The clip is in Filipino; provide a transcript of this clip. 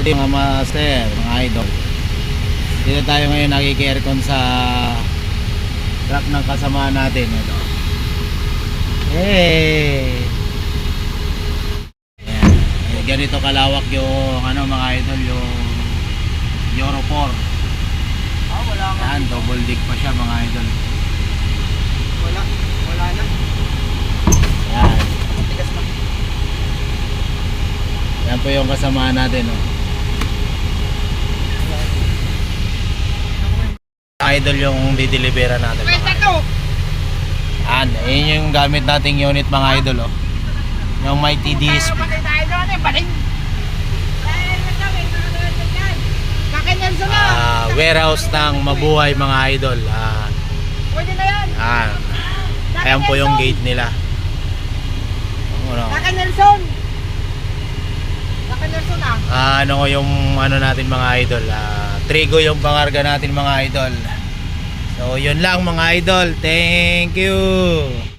Howdy mga master, mga idol. Dito tayo ngayon nakiki-aircon sa truck ng kasama natin. Ito. Hey! Ayan. Ganito kalawak yung ano mga idol, yung Euro 4. Ah, wala nga. Yan, double deck pa siya mga idol. Wala. Wala na. Yan. Yan po yung kasama natin. Oh. Idol yung didelibera natin. mga idol. Yan, yun yung gamit nating unit mga idol. Oh. Yung sa na. Ah, warehouse ng mabuhay mga idol. Ah, Pwede na yan. ah, ayan po yung gate nila. Ano, Kaka Nelson. Kaka Nelson ah. ah, ano ko yung ano natin mga idol. Ah, trigo yung pangarga natin mga idol. So, yun lang mga idol. Thank you.